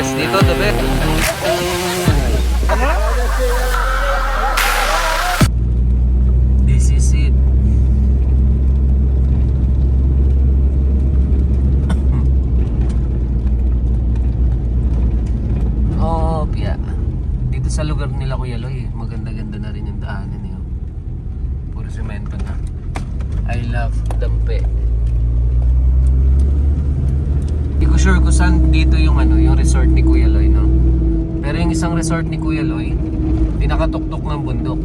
best dito, the best. Saan dito yung ano, yung resort ni Kuya Loy, no? Pero yung isang resort ni Kuya Loy, pinakatuktok ng bundok.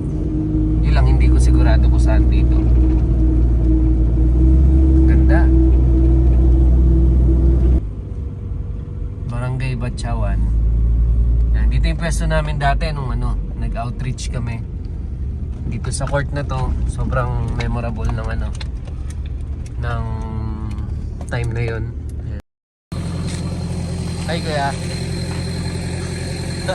Yun lang, hindi ko sigurado kung saan dito. Ganda. Barangay Batchawan. Yan, dito yung pwesto namin dati nung ano, nag-outreach kami. Dito sa court na to, sobrang memorable ng ano, ng time na yon. Ay kuya.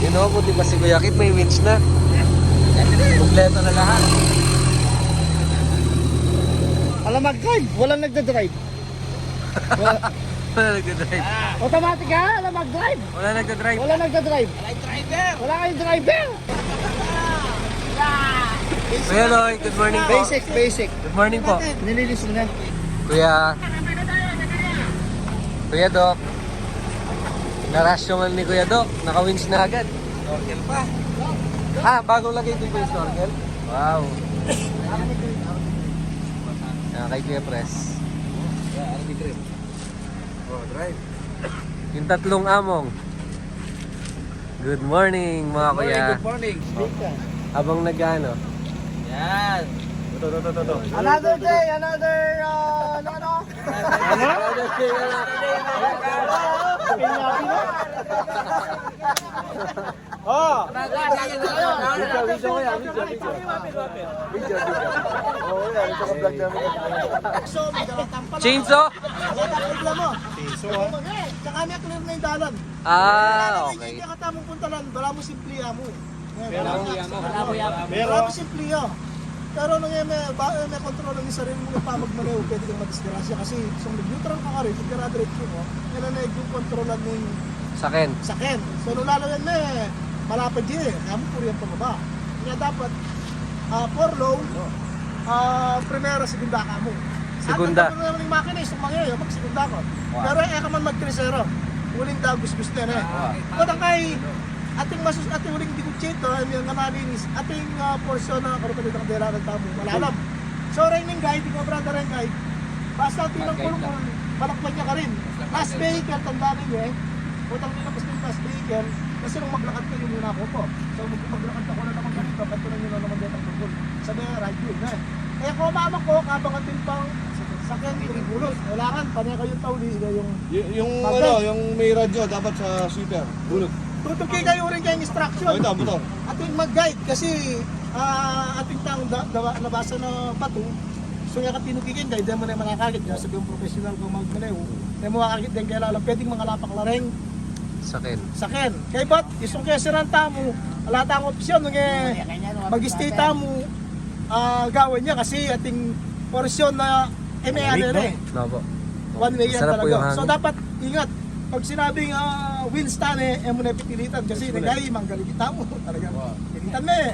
Yun o, buti pa si Kuya Kit may winch na. Kompleto na lahat. Alam mag-drive, walang nagda-drive. Wala, Wala nagda-drive. automatic ha, alam mag-drive. Wala nagda-drive. Wala nagda-drive. Wala driver. Wala kayong driver. Kuya Loy, good morning po. Basic, basic. Good morning po. Nililis mo na. Kuya. Kuya Doc. Ano ni Kuya Doc. Naka-winch na agad. Snorkel pa. Ah, bagong lagay din po yung snorkel? Wow. Ah, kay Kuya Press. Oh, drive. Yung tatlong among. Good morning mga kuya. morning. Habang nag-ano. Yan. Another day, another, uh, ano, ano? Oh! Video, video ko yan. Video, video. Video, video. Oo, yan. Ito ka vlog namin. So, may dalatampal. Chainsaw? Wala mo. Okay, tsaka may clear na yung dalan. Ah, Hindi okay. ka tamong punta lang, wala mo simpliya mo. Pero, Wala mo simpliya. Pero nung may, ba, may control ng sarili mo pa magmaneho, pwede kang madisgrasya kasi kung nag-neutral ka ka rin, pag kara-diretso mo, yan ang yung kontrolan ng Sakin. sakyan. So nung lalo yan may malapad yun eh, kaya mo puro yan pababa. Kaya dapat, ah for low, ah primera, segunda ka mo. Segunda. Ang naman yung makina, isang mga yun, mag-segunda ka. Pero eh ka man mag-tresero, huling dagus gusto yan eh. Kung kay ating masus ating huling dikutsito, ay may nga nalinis, ating uh, porsyon na karupalit ng dela ng tamo, malalam. So raining guide, di ko brother rin guide, basta tinang kulong mo, balakpan niya ka rin. Last vehicle, tandaan ninyo eh, utang nila basta yung last vehicle, kasi nung maglakad kayo muna ako po. So mag maglakad ako na naman ganito, ba't nyo na naman dito ang tungkol. Sabi nga, right yun na eh. Eh kung mama ko, kabangan din pang sakyan, kuribulot. Kailangan, panay kayong tauli, yung Y- yung Bagay. ano, yung may radyo dapat sa sweeper. Bulog. Tutugay kayo rin kayong instruction. Ito, motor. Ating mag-guide kasi ah, ating taong da, da, nabasa na bato. So nga katinugigin guide, di mo na manakagit. Kaya sabi yung professional kung magmalew. Di mo makakit din kaya lang pwedeng mga lapak lareng Sakin. sakin. Kay bat, isong kaya siranta mo, wala tayong opsyon nung eh, mag-stay mo ah, gawin niya kasi ating porsyon na eh may ano rin eh. Nabo. One way yan yung talaga. So dapat ingat. Pag sinabing uh, wins tane, eh mo na pipilitan kasi nagay manggaling kita mo talaga. Pilitan mo eh.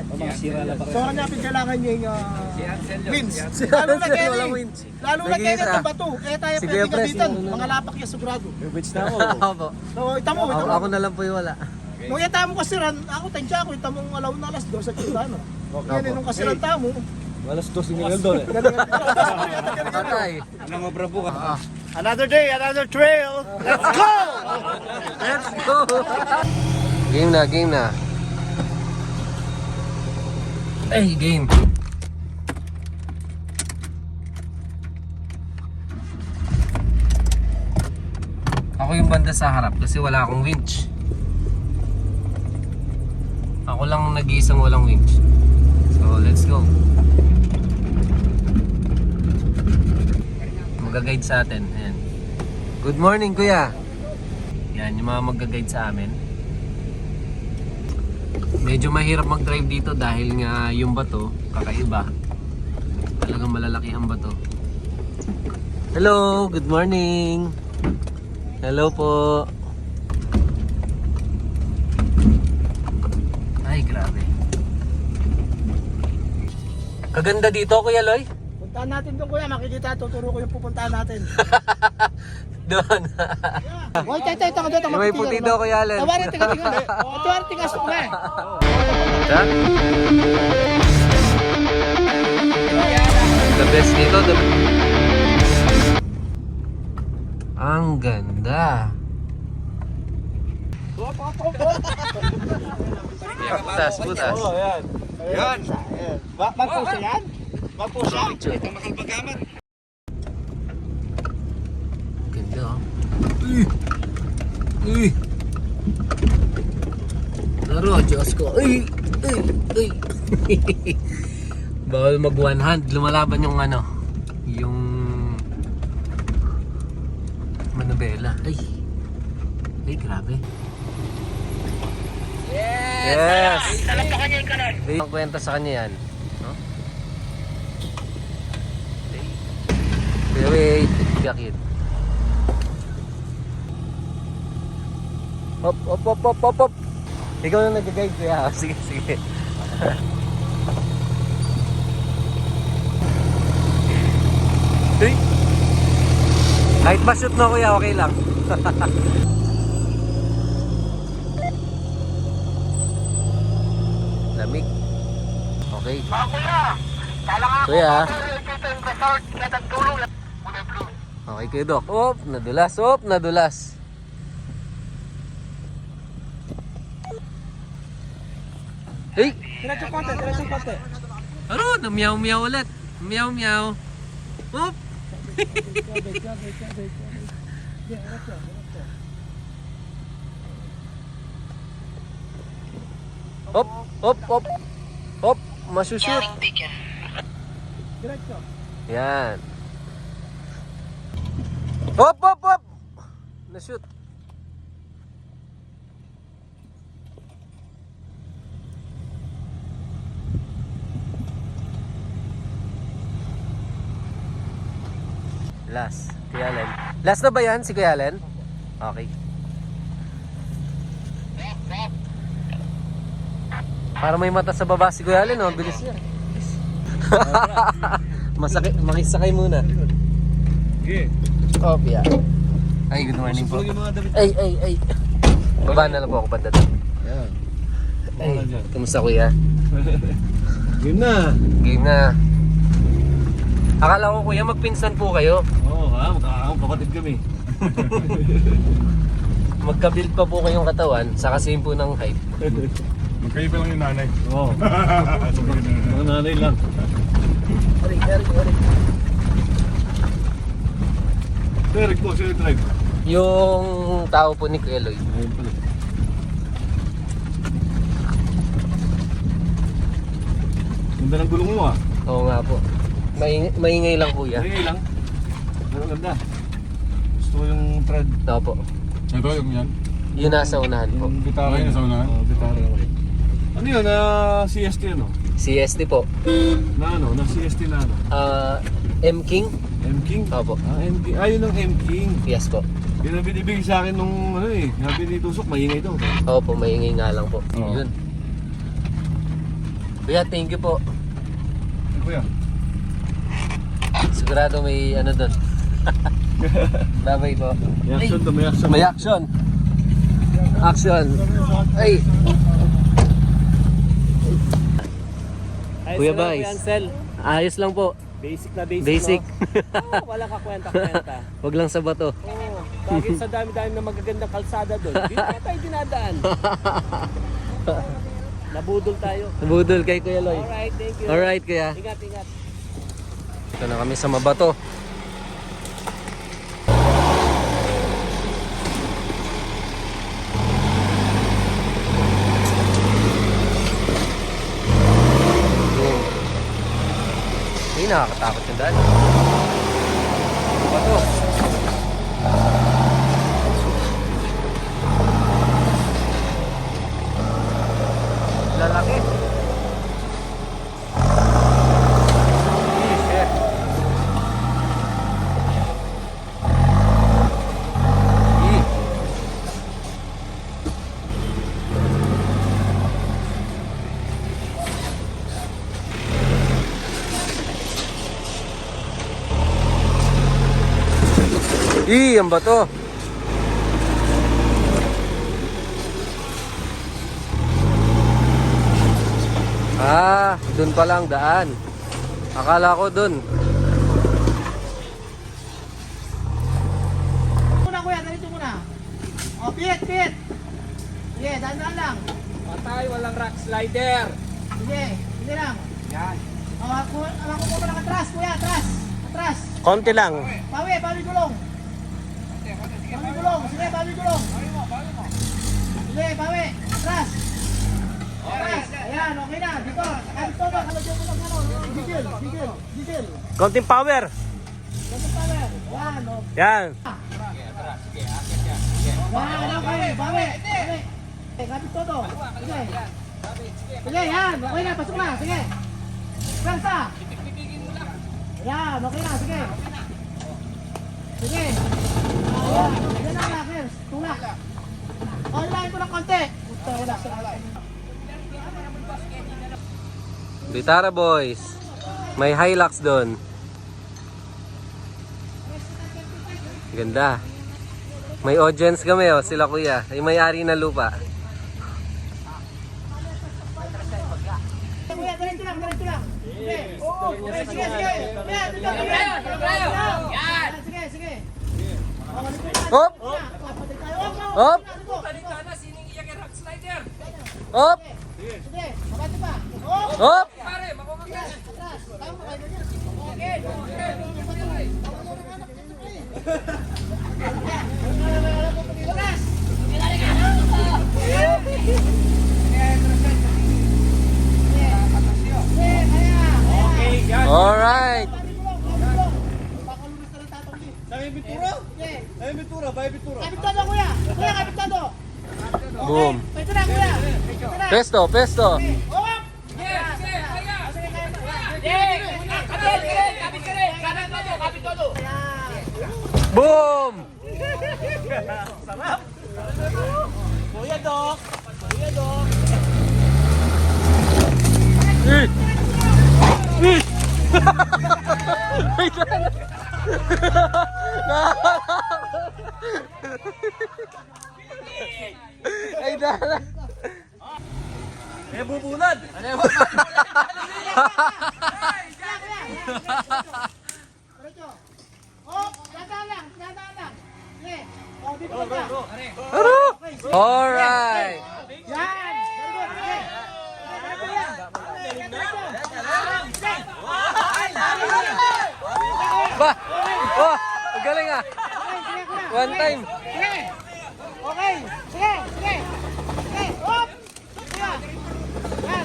So kanya pin kailangan niya yung uh, wins. Lalo na kaya Walang ni. wins. Lalo na kaya ng bato. Eh tayo pwede kapitan. yung- Mga lapak niya sigurado. Which na ako. So itamo, Ako, itamo. ako na lang po yung wala. Nung itamo kasi ran, ako tensya ako, itamong alaw na alas 2 sa Chilano. Yan eh, nung kasi ran tamo. Alas dos yung ngayon doon eh. Patay. Anong obra po ka? Another day, another trail. Let's go! Let's go! game na, game na. Ay, game. Ako yung banda sa harap kasi wala akong winch. Ako lang nag-iisang walang winch. So, let's go. Mag-guide sa atin. Ayan. Good morning, kuya. Yan, yung mga mag-guide sa amin. Medyo mahirap mag-drive dito dahil nga yung bato, kakaiba. Talagang malalaki ang bato. Hello, good morning. Hello po. Ay, grabe. Kaganda dito, Kuya Loy. Puntahan natin doon kuya, makikita, tuturo ko yung pupuntahan natin. Doon. Hoy, tayo, tayo, tayo, tayo, May puti daw, Kuya Allen. Tawarin, tingnan, tingnan. Ito, ang tingas ko na eh. Ha? The best dito, the Ang ganda. Putas, putas. Oh, yan. Yan. Siya yan? Wag po siya? Ito makalbagaman. Ganda oh. Uy! Uy! Laro, Diyos ko. Uy! Uy! Uy! Bawal mag one hand. Lumalaban yung ano. Yung... Manubela. Ay! Ay, grabe. Yes! Yes! Ang kwenta sa kanya yan. Wait, wait. Yakit. Hop, hop, hop, hop, hop, hop. Ikaw na nag-guide kuya. Sige, sige. Uy! Kahit ma-shoot na kuya, okay lang. Lamig. Okay. Kuya. Okay kayo, Dok. Op, nadulas. Op, nadulas. Hey! Diretso konti, diretso konti. Ano? Namiyaw-miyaw ulit. Miyaw-miyaw. Op! Hop, hop, hop. Hop, masushoot. Diretso. Yan. Hop, hop, hop. Na-shoot. Last. Kuya Allen. Last na ba yan si Kuya Allen? Okay. Para may mata sa baba si Kuya Allen, oh. Bilis niya. Masakit, makisakay muna. Sige. Kopya. Ay, good morning po. Ay, ay, ay. Baba na lang po ako pagdating. Yan. Ay, kamusta kuya? Game na. Game na. Akala ko kuya, magpinsan po kayo. Oo, ha? Magkakakang kapatid kami. Magkabuild pa po kayong katawan, saka same po ng height. Magkaiba lang yung nanay. Oo. Mga nanay lang. Aray, aray, aray. Derek po, sino yung drive? Yung tao po ni Kuya Lloyd. Ayun pala. Ganda ng gulong mo ah. Oo nga po. Maingay, maingay lang kuya. Hindi lang. Pero ganda. Gusto ko yung thread. Opo. Ito yung yan. Yun nasa unahan po. Yung gitara. Okay, nasa unahan? Oo, gitara yung white. Ano yun? Na CST ano? CST po. Na ano? Na CST na ano? Ah, M King? M King? Opo. Ah, M King. Ah, yun ang M King. Yes po. Yun ang binibigay sa akin nung ano eh. Sabi ni Tusok, maingay daw. Opo, maingay nga lang po. Oo. Yun. Kuya, thank you po. Ano po yan? Sigurado may ano doon. Babay po. May action to, may action. May action. Action. Ay. Kuya Vice. Ayos lang po. Basic na basic. Basic. No? Oh, wala ka kwenta-kwenta. Wag lang sa bato. Oo. Bakit sa dami-dami na magagandang kalsada doon? Di na tayo dinadaan. Nabudol tayo. Budol kay Kuya Loy. Alright, thank you. Alright, Kuya. Ingat, ingat. Ito na kami sa Mabato. Nakakatakot yung daan. Ano ba to? Ih, ang bato. Ah, dun pa lang daan. Akala ko dun. Muna kuya, ganito muna. O, pit, pit. Sige, dahan-dahan lang. Patay, walang rock slider. Sige, sige lang. Yan. O, ako, ako po lang atras, kuya, atras. Atras. Konti lang. Pawi, pawi gulong. Pawi gulong, sige, pawi gulong. Sige, pawi, atras. Atras, ayan, okay na, dito. Kahit ito ba, kalagyan mo ng ano, gigil, gigil, gigil. Konting power. Ganito pawi, yan, o. Yan. Yan, okay, pawi, pawi. Eh, kapit todo. Sige. Sige, yan, okay na, pasok na, sige. Pransa. Yan, okay na, sige. Sige. Ayan, yan na, Lakers. Tulak. Online ko ng konti. Puta, wala sa Bitara boys. May Hilux doon. Ganda. May audience kami oh, sila kuya. Yung may-ari ng lupa. Kuya, diretso lang, diretso lang. Sige. Sige, sige, sige. Sige. Sige, sige. Oh, dito na. Hop! Hop! Dito, dito. Sana sining iyak yung rock slider. Hop! Sige, makati pa. Oh, Hop! Pare, makumakas. Okay, yan. Alright! Dami bitura? Ay, bitura, bitura. Kapitado kuya! Kuya, kapitado! Boom! Ito na kuya! Pesto, pesto! Oh! Yes, yes, kaya. Sige, kaya pa. Boom! Kuya, Dok! Kuya, Dok! Eh! Eh! Bubunad. Diretso. Oh, dadaan lang, dadaan lang. Sige. Oh, dito ka pa. Ano? Alright! Yan! Diretso. Ba! Ang galing ah! Kuya. One time! Sige. Okay. Sige, sige. Sige. Hop! Kuya.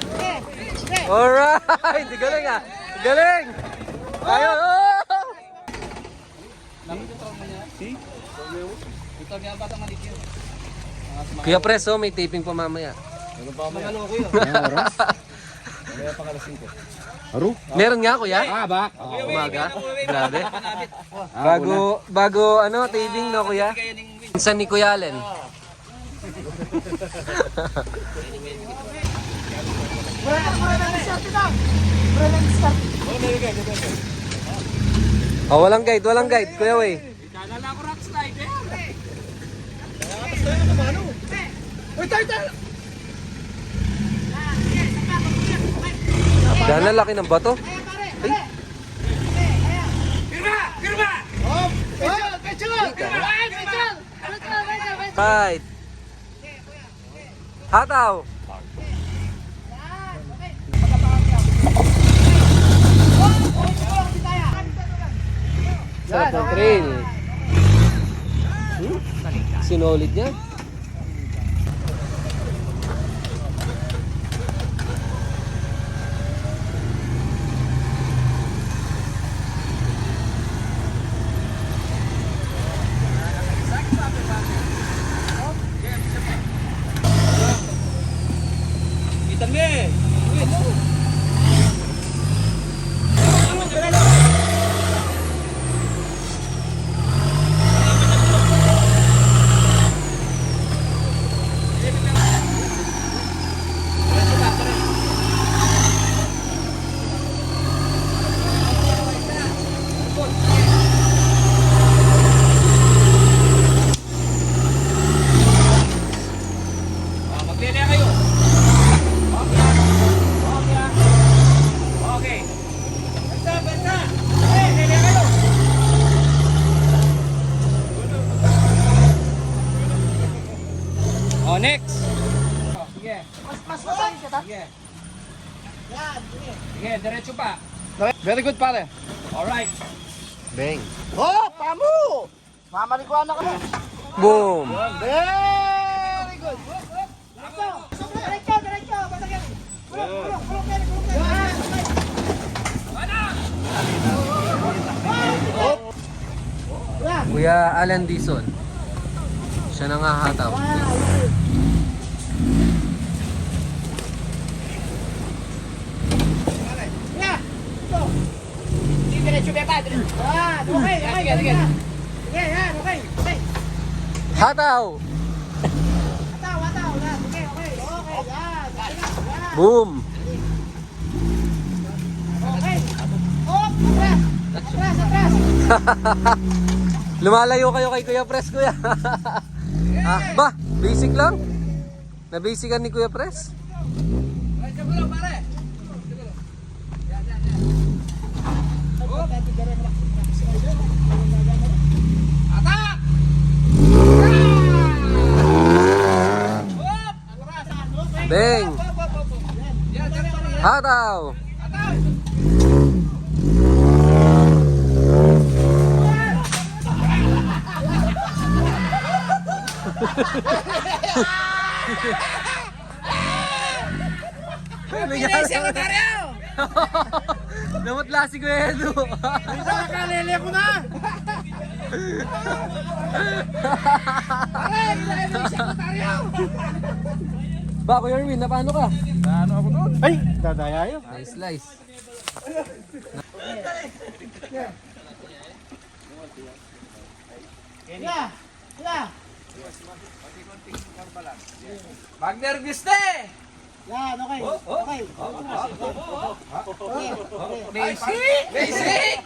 Sige. Sige. Alright! Ang galing ah! Ang Galing! Ayun! Oh! Kuya Pres, oh, may taping pa mamaya. Aro? Meron nga kuya? Ah, ba? Umaga? Grabe. Bago, bago ano, taping no kuya? Minsan ni Kuya Allen. Oh, walang guide, walang guide. Kuya Way. Nalala ko rock slider. Uy, tayo, tayo. Dahil na laki ng bato. Kaya pare, pare. Okay, Firma! Firma! Oh, picture, picture. Ay. Hataw. Yan, okay. Oh, oh, oh, hindi kaya. Sarap ng trail. Hmm? Sinolid niya. Sige. Yan, sige. Sige, diretso pa. Very good pare. Alright. Bang. Oh, pamu! Mamarikuana ka na. Boom! Very good. Diretso, diretso, diretso. Basta yan. Kulong, kulong, kulong, kulong, kulong. Kuya Alan Dizon. Siya na nga hataw. Yeah. Ito. Hindi okay, okay. Sige. Sige, yan, okay. Okay. Hataw! Ataw, ataw. Yan, okay, okay. Okay, yan. Boom! Okay. Oh, atras. Atras, atras. Lumalayo kayo kay Kuya Pres, Kuya. ah, ba? Basic lang? Na-basican ni Kuya Pres? Bang! Hataw! Pinay sekretaryo! Namutla si Kuya Edu. Nakalele ko na. ba, Kuya Erwin, na paano ka? Ano ako doon? Ay, dadaya yun. Nice slice. Yeah. Yeah. Mag-nervous na eh. Yan, okay. Okay. Okay. Okay. Basic! Basic!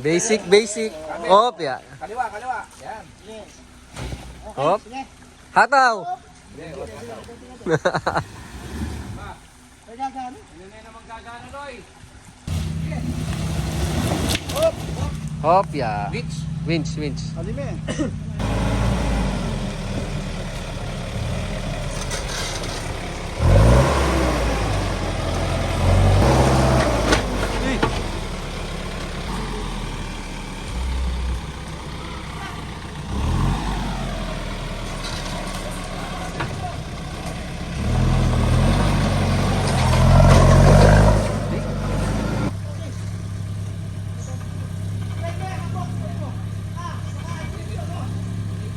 Basic, basic. Op, ya. Kaliwa, kaliwa. Yan. Op. Hataw! Roy? Hop, ya. Bitch. Winch, winch. Alime. Sige na. Okay. Hop. Hop. Hop. Hop. Bulog,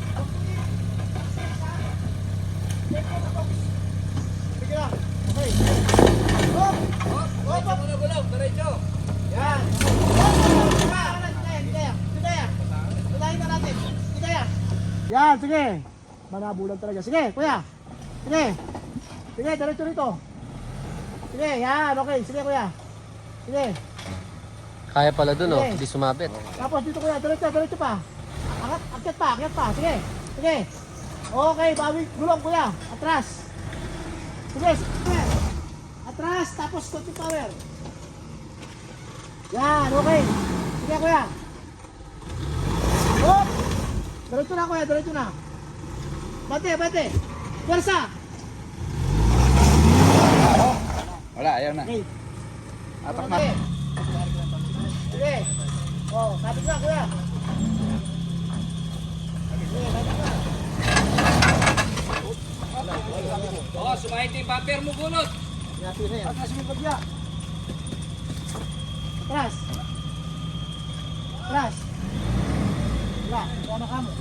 bulog. Diretso. Yan. Sige, sige. Sige. Sige. Manabulan talaga. Sige, kuya. Sige. Sige, diretso rito. Sige, yan. Okay. Sige, kuya. Sige. Kaya pala dun, oh. Okay. Hindi sumabit. Tapos dito kuya, diretso, diretso pa. Akat, akyat pa, akyat pa. Sige. Sige. Okay, bawi, gulong kuya. Atras. Sige. Atras, tapos konti power. Yan, okay. Sige kuya. Hop! Diretso na kuya, diretso na. Bate, bate. Pwersa. Wala, ayaw na. Okay. Atak na. Sige. Oh, sabi na kuya. Sige, sabi Oo, sumahit yung bumper mo gulot. Atras mo pagya. Atras. Atras. Wala, wala na kamo.